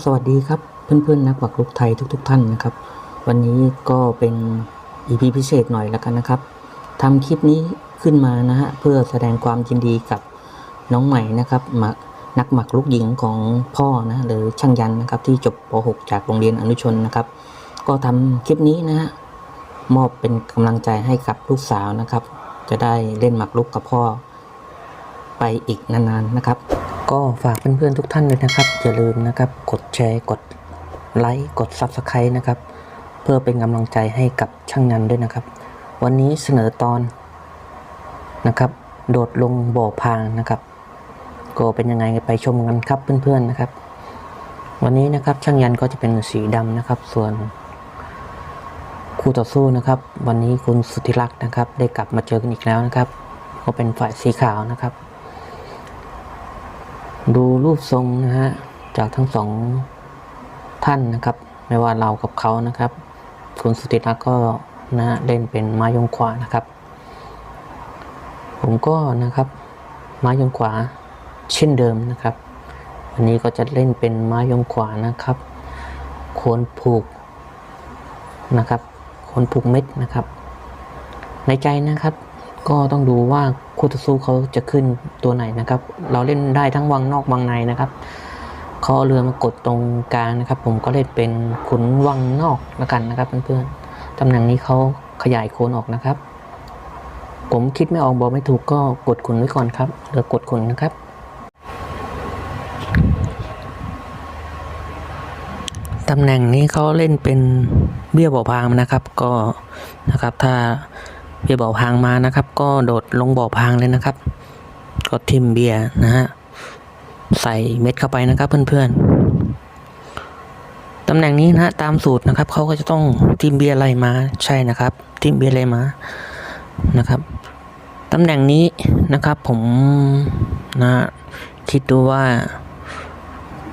็สวัสดีครับเพื่อนๆนักหมากรุกไทยทุก ๆ ท่านนะครับ วันนี้ก็เป็น EP พิเศษหน่อยแล้วกันนะครับทำคลิปนี้ขึ้นมานะฮะเพื่อแสดงความยินดีกับน้องใหม่นะครับมากนักหมากรุกหญิงของพ่อนะหรือช่างยันนะครับที่จบป .6 จากโรงเรียนอนุชนนะครับ ก็ทำคลิปนี้นะฮะมอบเป็นกำลังใจให้กับลูกสาวนะครับ จะได้เล่นหมากรุกกับพ่อไปอีกนานๆนะครับ ก็ฝากเพื่อนๆทุกท่านเลยนะครับ อย่าลืมนะครับ กดแชร์ กดไลค์ กด Subscribe นะครับ เพื่อเป็นกำลังใจให้กับช่างนันด้วยนะครับ วันนี้เสนอตอนนะครับ โดดลงบ่อพางนะครับ ก็เป็นยังไงไปชมกันครับเพื่อนๆนะครับ วันนี้นะครับช่างยันก็จะเป็นสีดำนะครับ ส่วนคู่ต่อสู้นะครับ วันนี้คุณสุธิรักษ์นะครับ ได้กลับมาเจอกันอีกแล้วนะครับ ก็เป็นฝ่ายสีขาวนะครับ ดูรูปทรงนะฮะจากทั้งสองท่านนะครับ ไม่ว่าเรากับเขานะครับ คุณสุติรักก็นะฮะเล่นเป็นไม้ยงขวานะครับ ผมก็นะครับไม้ยงขวาเช่นเดิมนะครับ วันนี้ก็จะเล่นเป็นไม้ยงขวานะครับโคนผูกนะครับโคนผูกเม็ดนะครับ ในใจนะครับ ก็ต้องดูว่า คู่ต่อสู้เขาจะขึ้นตัวไหนนะครับ เราเล่นได้ทั้งวังนอกวังในนะครับเขาเรือมากดตรงกลางนะครับ ผมก็เล่นเป็นขุนวังนอกละกันนะครับเพื่อนๆตำแหน่งนี้เขาขยายโคนออกนะครับ ผมคิดไม่ออกบอกไม่ถูกก็กดขุนไว้ก่อนครับเรือกดขุนนะครับตำแหน่งนี้เขาเล่นเป็นเบี้ยบ่อพางนะครับ ก็นะครับถ้า เบี้ยบ่อพางมานะครับ ก็โดดลงบ่อพางเลยนะครับ ก็ทิมเบียร์นะฮะใส่เม็ดเข้าไปนะครับเพื่อนๆตำแหน่งนี้นะฮะตามสูตรนะครับเขาก็จะต้องทิมเบียร์ไล่มาใช่นะครับทิมเบียร์ไล่มานะครับตำแหน่งนี้นะครับผมนะคิดดูว่า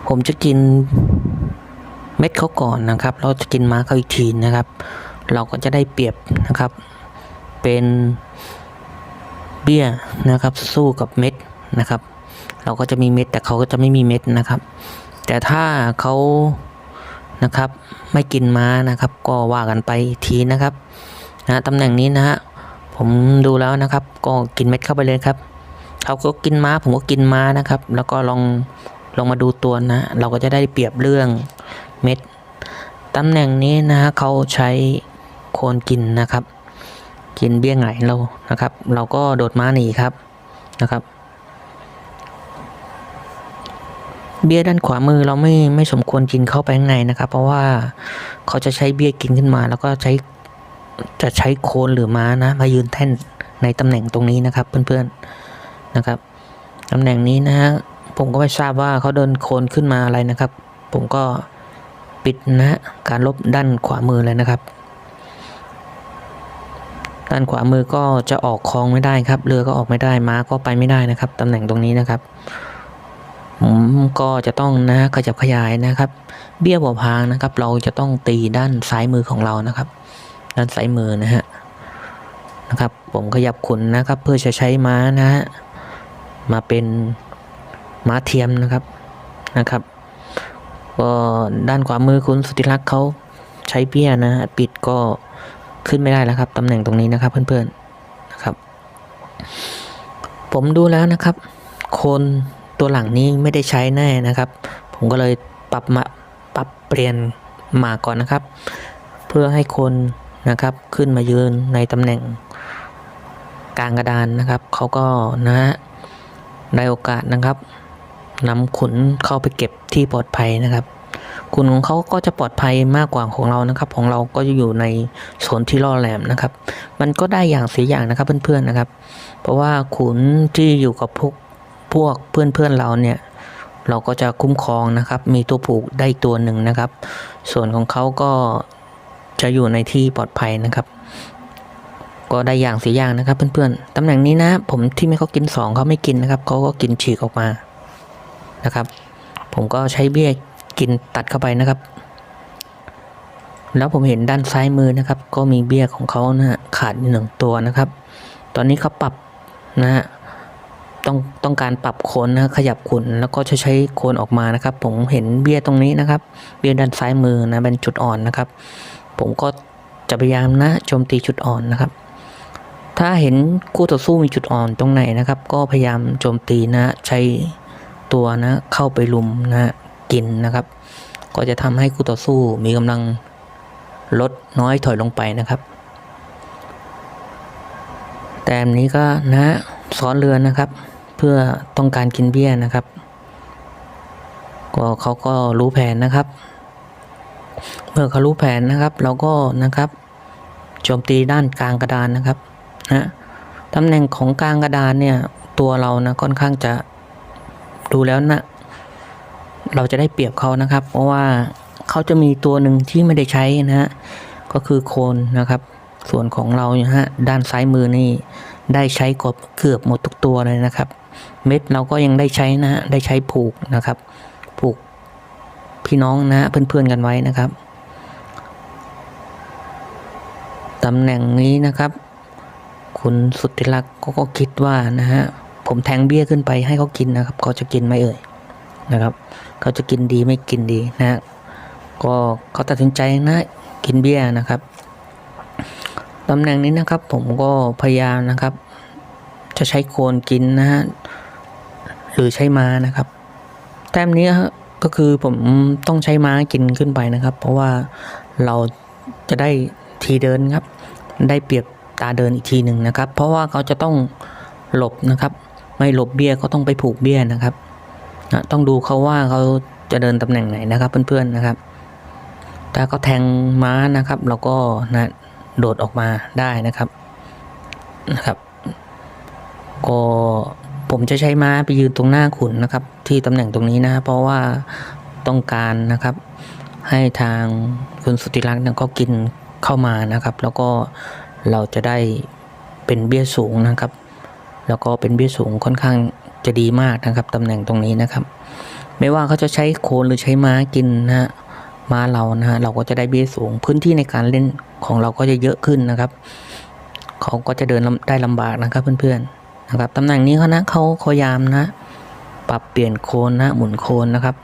ผมจะกินเม็ดเขาก่อนนะครับ เราจะกินม้าเขาอีกทีนะครับ เราก็จะได้เปรียบนะครับ เป็นเบี้ยนะครับ สู้กับเม็ดนะครับ เราก็จะมีเม็ดแต่เขาก็จะไม่มีเม็ดนะครับ แต่ถ้าเขานะครับไม่กินม้านะครับ ก็ว่ากันไปทีนะครับนะตำแหน่งนี้นะฮะผมดูแล้วนะครับ ก็กินเม็ดเข้าไปเลยครับเขาก็กินม้า ผมก็กินม้านะครับ แล้วก็ลองลองมาดูตัวนะ เราก็จะได้เปรียบเรื่องเม็ดตำแหน่งนี้นะฮะเขาใช้โคนกินนะครับ กินเบี้ยไงเรานะครับ เราก็โดดม้าหนีครับนะครับ เบี้ยด้านขวามือเราไม่ไม่สมควรกินเข้าไปข้างในนะครับ เพราะว่าเขาจะใช้เบี้ยกินขึ้นมา แล้วก็ใช้จะใช้โคนหรือม้านะ มายืนแท่นในตำแหน่งตรงนี้นะครับ เพื่อนๆนะครับตำแหน่งนี้นะฮะผมก็ไม่ทราบว่าเขาเดินโคนขึ้นมาอะไรนะครับ ผมก็ปิดนะฮะการลบด้านขวามือเลยนะครับ ด้านขวามือก็จะออกคลองไม่ได้ครับ เรือก็ออกไม่ได้ม้าก็ไปไม่ได้นะครับตำแหน่งตรงนี้นะครับผมก็จะต้องนะขยับขยายนะครับ เบี้ยบ่อพางนะครับ เราจะต้องตีด้านซ้ายมือของเรานะครับ ด้านซ้ายมือนะฮะนะครับ ผมขยับขุนนะครับ เพื่อจะใช้ม้านะฮะมาเป็นม้าเทียมนะครับนะครับก็ด้านขวามือคุณสุธิรักษ์เขาใช้เบี้ยนะฮะปิดก็ ขึ้นไม่ได้แล้วครับตำแหน่งตรงนี้นะครับ เพื่อนๆนะครับ ผมดูแล้วนะครับ คนตัวหลังนี้ไม่ได้ใช้แน่นะครับ ผมก็เลยปรับมาปรับเปลี่ยนมาก่อนนะครับ เพื่อให้คนนะครับขึ้นมายืนในตำแหน่งกลางกระดานนะครับเขาก็นะฮะได้โอกาสนะครับนำขุนเข้าไปเก็บที่ปลอดภัยนะครับ ขุนของเขาก็จะปลอดภัยมากกว่าของเรานะครับ ของเราก็จะอยู่ในโซนที่ล่อแหลมนะครับ มันก็ได้อย่างเสียอย่างนะครับเพื่อนๆนะครับ เพราะว่าขุนที่อยู่กับพวกพวกเพื่อนๆเราเนี่ยเราก็จะคุ้มครองนะครับ มีตัวผูกได้ตัวหนึ่งนะครับ ส่วนของเขาก็จะอยู่ในที่ปลอดภัยนะครับ ก็ได้อย่างเสียอย่างนะครับ เพื่อนๆตำแหน่งนี้นะ ผมที่ไม่เขากินสองเขาไม่กินนะครับเขาก็กินฉีกออกมานะครับ ผมก็ใช้เบี้ย กินตัดเข้าไปนะครับ แล้วผมเห็นด้านซ้ายมือนะครับ ก็มีเบี้ยของเขานะฮะขาดอยู่หนึ่งตัวนะครับ ตอนนี้เขาปรับนะฮะต้องต้องการปรับโคนนะขยับขุนแล้วก็จะใช้โคนออกมานะครับ ผมเห็นเบี้ยตรงนี้นะครับ เบี้ยด้านซ้ายมือนะเป็นจุดอ่อนนะครับ ผมก็จะพยายามนะโจมตีจุดอ่อนนะครับ ถ้าเห็นคู่ต่อสู้มีจุดอ่อนตรงไหนนะครับ ก็พยายามโจมตีนะใช้ตัวนะเข้าไปลุมนะ กินนะครับ ก็จะทำให้คู่ต่อสู้มีกำลังลดน้อยถอยลงไปนะครับ แต่นี้ก็นะซ้อนเรือนะครับ เพื่อต้องการกินเบี้ยนะครับ ก็เขาก็รู้แผนนะครับ เมื่อเขารู้แผนนะครับ เราก็นะครับโจมตีด้านกลางกระดานนะครับนะตำแหน่งของกลางกระดานเนี่ยตัวเรานะค่อนข้างจะดูแล้วนะ เราจะได้เปรียบเขานะครับ เพราะว่าเขาจะมีตัวหนึ่งที่ไม่ได้ใช้นะฮะก็คือโคนนะครับ ส่วนของเราเนี่ยฮะด้านซ้ายมือนี่ได้ใช้กบเกือบหมดทุกตัวเลยนะครับ เม็ดเราก็ยังได้ใช้นะฮะได้ใช้ผูกนะครับ ผูกพี่น้องนะเพื่อนๆกันไว้นะครับตำแหน่งนี้นะครับ คุณสุดที่รักก็ก็คิดว่านะฮะผมแทงเบี้ยขึ้นไปให้เขากินนะครับ เขาจะกินไหมเอ่ยนะครับ เขาจะกินดีไม่กินดีนะฮะก็เขาตัดสินใจนะกินเบี้ยนะครับตำแหน่งนี้นะครับผมก็พยายามนะครับ จะใช้โคนกินนะฮะหรือใช้ม้านะครับ แต้มนี้ก็คือผมต้องใช้ม้ากินขึ้นไปนะครับ เพราะว่าเราจะได้ทีเดินครับ ได้เปรียบตาเดินอีกทีหนึ่งนะครับ เพราะว่าเขาจะต้องหลบนะครับ ไม่หลบเบี้ยก็ต้องไปผูกเบี้ยนะครับ นะต้องดูเขาว่าเขาจะเดินตำแหน่งไหนนะครับเพื่อนๆนะครับ ถ้าเขาแทงม้านะครับเราก็นะโดดออกมาได้นะครับนะครับก็ผมจะใช้ม้าไปยืนตรงหน้าขุนนะครับ ที่ตำแหน่งตรงนี้นะ เพราะว่าต้องการนะครับ ให้ทางคุณสุติรักษ์นี่ยก็กินเข้ามานะครับ แล้วก็เราจะได้เป็นเบี้ยสูงนะครับ แล้วก็เป็นเบี้ยสูงค่อนข้าง จะดีมากนะครับตำแหน่งตรงนี้นะครับ ไม่ว่าเขาจะใช้โคนหรือใช้ม้ากินนะฮะม้าเรานะฮะเราก็จะได้เบี้ยสูงพื้นที่ในการเล่นของเราก็จะเยอะขึ้นนะครับเขาก็จะเดินได้ลำบากนะครับเพื่อนๆนะครับตำแหน่งนี้เขานะเขาพยายามนะ ปรับเปลี่ยนโคนนะหมุนโคนนะครับ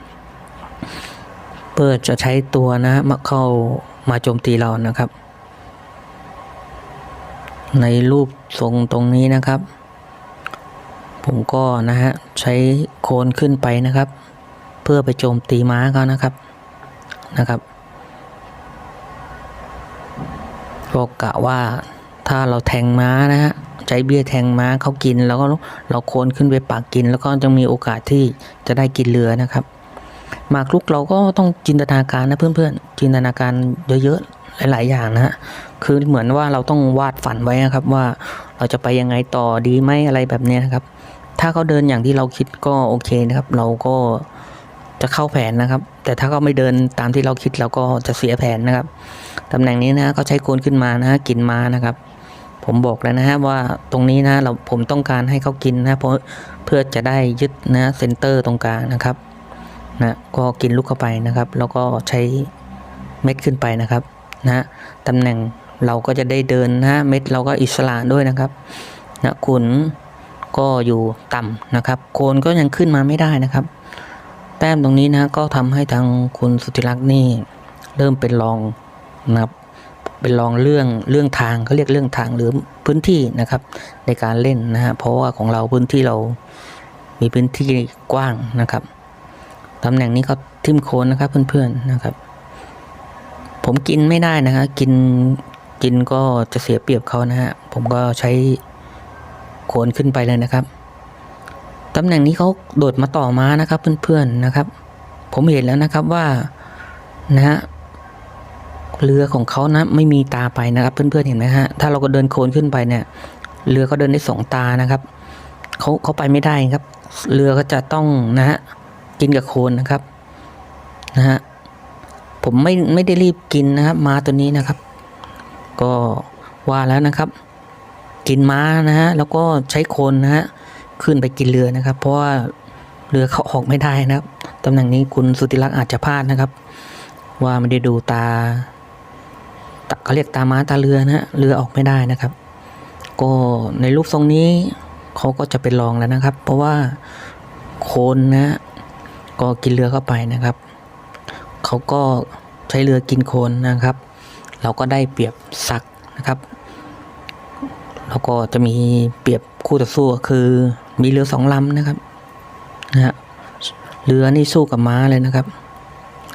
เพื่อจะใช้ตัวนะมาเข้ามาโจมตีเรานะครับ ในรูปทรงตรงนี้นะครับ ผมก็นะฮะใช้โคนขึ้นไปนะครับ เพื่อไปโจมตีม้าเขานะครับนะครับก็กะว่าถ้าเราแทงม้านะฮะใช้เบี้ยแทงม้าเขากิน แล้วก็เราโคนขึ้นไปปากกิน แล้วก็จะมีโอกาสที่จะได้กินเรือนะครับหมากรุกเราก็ต้องจินตนาการนะเพื่อนๆจินตนาการเยอะๆหลาย ๆ อย่างนะฮะคือเหมือนว่าเราต้องวาดฝันไว้นะครับว่า เราจะไปยังไงต่อดีไหมอะไรแบบนี้นะครับ ถ้าเขาเดินอย่างที่เราคิดก็โอเคนะครับ เราก็จะเข้าแผนนะครับ แต่ถ้าเขาไม่เดินตามที่เราคิดเราก็จะเสียแผนนะครับตำแหน่งนี้นะเขาใช้โคนขึ้นมานะฮะกินมานะครับ ผมบอกแล้วนะฮะว่าตรงนี้นะเราผมต้องการให้เขากินนะเพราะเพื่อจะได้ยึดนะเซนเตอร์ตรงกลางนะครับนะก็กินลูกเข้าไปนะครับ แล้วก็ใช้เม็ดขึ้นไปนะครับนะตำแหน่ง เราก็จะได้เดินนะเม็ดเราก็อิสระด้วยนะครับนะขุนก็อยู่ต่ำนะครับ โคนก็ยังขึ้นมาไม่ได้นะครับ แต้มตรงนี้นะก็ทำให้ทางคุณสุธิรักษ์นี่เริ่มเป็นรองนะครับเป็นรองเรื่องเรื่องทางเขาเรียกเรื่องทางหรือพื้นที่นะครับ ในการเล่นนะฮะเพราะว่าของเราพื้นที่เรามีพื้นที่กว้างนะครับตำแหน่งนี้เขาทิมโคนนะครับเพื่อนๆนะครับ ผมกินไม่ได้นะฮะกิน กินก็จะเสียเปรียบเขานะฮะ ผมก็ใช้โคนขึ้นไปเลยนะครับ ตำแหน่งนี้เขาโดดมาต่อม้านะครับ เพื่อนๆนะครับ ผมเห็นแล้วนะครับว่านะฮะเรือของเขานะไม่มีตาไปนะครับเพื่อนๆเห็นไหมฮะถ้าเราก็เดินโคนขึ้นไปเนี่ยเรือเขาเดินได้สองตานะครับเขาเขาไปไม่ได้ครับ เรือก็จะต้องนะฮะกินกับโคนนะครับนะฮะผมไม่ไม่ได้รีบกินนะครับ มาตัวนี้นะครับ ก็ว่าแล้วนะครับ กินม้านะฮะแล้วก็ใช้โคนนะฮะขึ้นไปกินเรือนะครับ เพราะว่าเรือเขาออกไม่ได้นะครับตำแหน่งนี้คุณสุติลักษ์อาจจะพลาดนะครับ ว่าไม่ได้ดูตาตาเขาเรียกตาม้าตาเรือนะฮะเรือออกไม่ได้นะครับ ก็ในรูปทรงนี้เขาก็จะเป็นรองแล้วนะครับ เพราะว่าโคนนะก็กินเรือเข้าไปนะครับ เขาก็ใช้เรือกินโคนนะครับ เราก็ได้เปรียบสักนะครับ แล้วก็จะมีเปรียบคู่ต่อสู้คือมีเรือสองลำนะครับนะฮะเรือนี่สู้กับม้าเลยนะครับ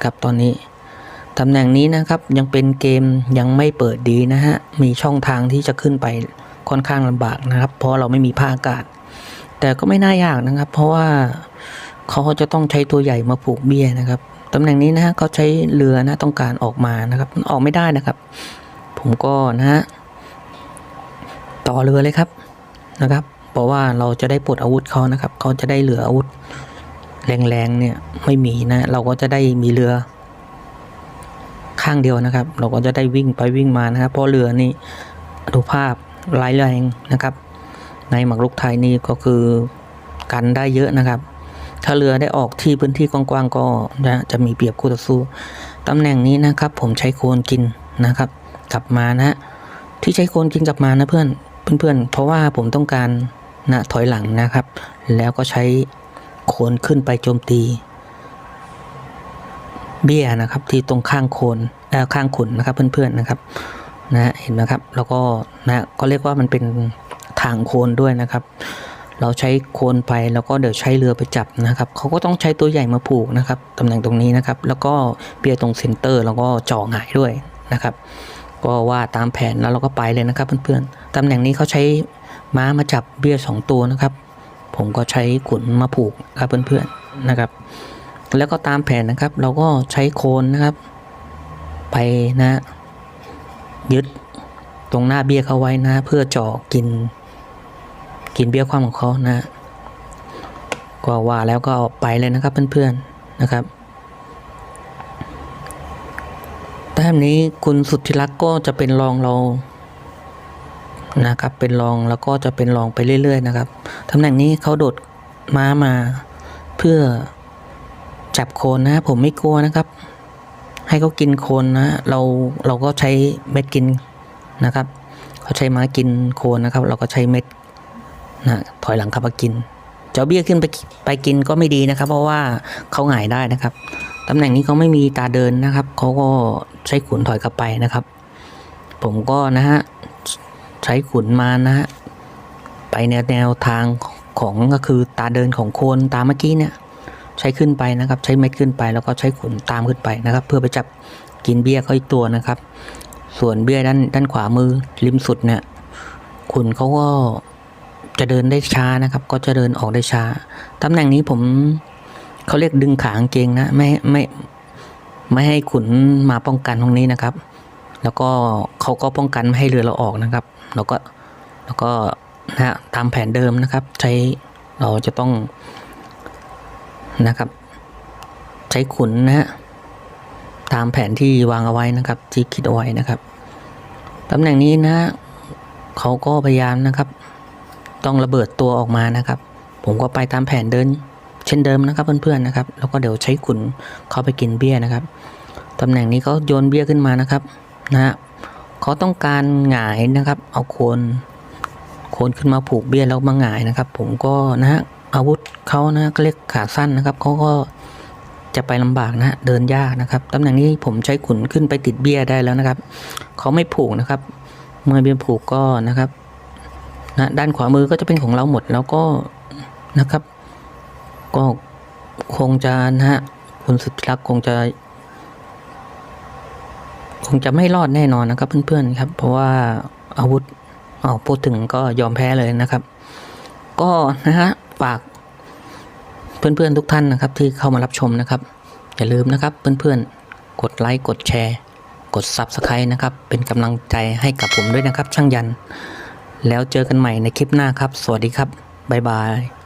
กับตอนนี้ตำแหน่งนี้นะครับยังเป็นเกมยังไม่เปิดดีนะฮะมีช่องทางที่จะขึ้นไปค่อนข้างลำบากนะครับ เพราะเราไม่มีผ้าอากาศ แต่ก็ไม่น่ายากนะครับ เพราะว่าเขาจะต้องใช้ตัวใหญ่มาผูกเบี้ยนะครับ ตำแหน่งนี้นะฮะเขาใช้เรือนะต้องการออกมานะครับมันออกไม่ได้นะครับ ผมก็นะฮะต่อเรือเลยครับนะครับ เพราะว่าเราจะได้ปลดอาวุธเขานะครับเขาจะได้เหลืออาวุธแรงๆเนี่ยไม่มีนะเราก็จะได้มีเรือ ข้างเดียวนะครับ เราก็จะได้วิ่งไปวิ่งมานะครับเพราะเรือนี่อนุภาพร้ายแรงนะครับ ในหมากรุกไทยนี่ก็คือกันได้เยอะนะครับ ถ้าเรือได้ออกที่พื้นที่กว้างๆก็นะจะมีเปรียบคู่ต่อสู้ตำแหน่งนี้นะครับ ผมใช้โคนกินนะครับ กลับมานะ ที่ใช้โคนกินกลับมานะเพื่อนเพื่อนๆเพราะว่าผมต้องการนะถอยหลังนะครับ แล้วก็ใช้โคนขึ้นไปโจมตี เบี้ยนะครับ ที่ตรงข้างโคนเอ่อข้างขุนนะครับ เพื่อนๆนะครับนะเห็นไหมครับ แล้วก็นะก็เรียกว่ามันเป็นทางโคนด้วยนะครับ เราใช้โคนไปแล้วก็เดี๋ยวใช้เรือไปจับนะครับเขาก็ต้องใช้ตัวใหญ่มาผูกนะครับตำแหน่งตรงนี้นะครับ แล้วก็เบี้ยตรงเซนเตอร์แล้วก็จ่อหงายด้วยนะครับ ก็ว่าตามแผนแล้วเราก็ไปเลยนะครับเพื่อนๆตำแหน่งนี้เขาใช้ม้ามาจับเบี้ยสองตัวนะครับ ผมก็ใช้ขุนมาผูกครับเพื่อนๆนะครับ แล้วก็ตามแผนนะครับ เราก็ใช้โคนนะครับ ไปนะ ยึดตรงหน้าเบี้ยเขาไว้นะ เพื่อจ่อกิน กินเบี้ยความของเขานะ ก็ว่าแล้วก็ไปเลยนะครับเพื่อนๆนะครับแต้มนี้คุณสุดที่รักก็จะเป็นรองเรานะครับ เป็นรองแล้วก็จะเป็นรองไปเรื่อย ๆ นะครับตำแหน่งนี้เขาโดดม้ามาเพื่อจับโคนนะ ผมไม่กลัวนะครับ ให้เขากินโคนนะ เราเราก็ใช้เม็ดกินนะครับเขาใช้ม้ากินโคนนะครับ เราก็ใช้เม็ด นะถอยหลังขับมากิน เจ้าเบี้ยขึ้นไปไปกินก็ไม่ดีนะครับ เพราะว่าเขาหงายได้นะครับตำแหน่งนี้เขาไม่มีตาเดินนะครับเขาก็ใช้ขุนถอยกลับไปนะครับ ผมก็นะฮะใช้ขุนมานะฮะไปแนวแนวทางของก็คือตาเดินของโคนตามเมื่อกี้เนี่ยใช้ขึ้นไปนะครับ ใช้เม็ดขึ้นไปแล้วก็ใช้ขุนตามขึ้นไปนะครับ เพื่อไปจับกินเบี้ยเขาอีกตัวนะครับ ส่วนเบี้ยด้านด้านขวามือริมสุดเนี่ยขุนเขาก็ จะเดินได้ช้านะครับ ก็จะเดินออกได้ช้าตำแหน่งนี้ผมเขาเรียกดึงขางเกงนะไม่ไม่ไม่ให้ขุนมาป้องกันตรงนี้นะครับ แล้วก็เขาก็ป้องกันไม่ให้เรือเราออกนะครับ แล้วก็แล้วก็นะฮะตามแผนเดิมนะครับ ใช้เราจะต้องนะครับ ใช้ขุนนะฮะตามแผนที่วางเอาไว้นะครับ ที่คิดเอาไว้นะครับตำแหน่งนี้นะเขาก็พยายามนะครับ ต้องระเบิดตัวออกมานะครับ ผมก็ไปตามแผนเดิน เช่นเดิมนะครับเพื่อนๆนะครับ แล้วก็เดี๋ยวใช้ขุนเข้าไปกินเบี้ยนะครับตำแหน่งนี้เขาโยนเบี้ยขึ้นมานะครับนะฮะเขาต้องการหงายนะครับ เอาโคนโคนขึ้นมาผูกเบี้ยแล้วมาหงายนะครับ ผมก็นะฮะอาวุธเขานะก็เรียกขาสั้นนะครับเขาก็จะไปลำบากนะฮะเดินยากนะครับตำแหน่งนี้ผมใช้ขุนขึ้นไปติดเบี้ยได้แล้วนะครับเขาไม่ผูกนะครับ เมื่อเบี้ยผูกก็นะครับ นะด้านขวามือก็จะเป็นของเราหมดแล้วก็นะครับ ก็คงจะนะฮะคุณสุดรักคงจะ คงจะไม่รอดแน่นอนนะครับ เพื่อนๆครับ เพราะว่าอาวุธอ๋อพูดถึงก็ยอมแพ้เลยนะครับ ก็นะฮะฝากเพื่อนๆทุกท่านนะครับ ที่เข้ามารับชมนะครับ อย่าลืมนะครับ เพื่อนๆ กดไลค์กดแชร์ กด Subscribe นะครับ เป็นกำลังใจให้กับผมด้วยนะครับ ช่างยัน แล้วเจอกันใหม่ในคลิปหน้าครับ สวัสดีครับ บ๊ายบาย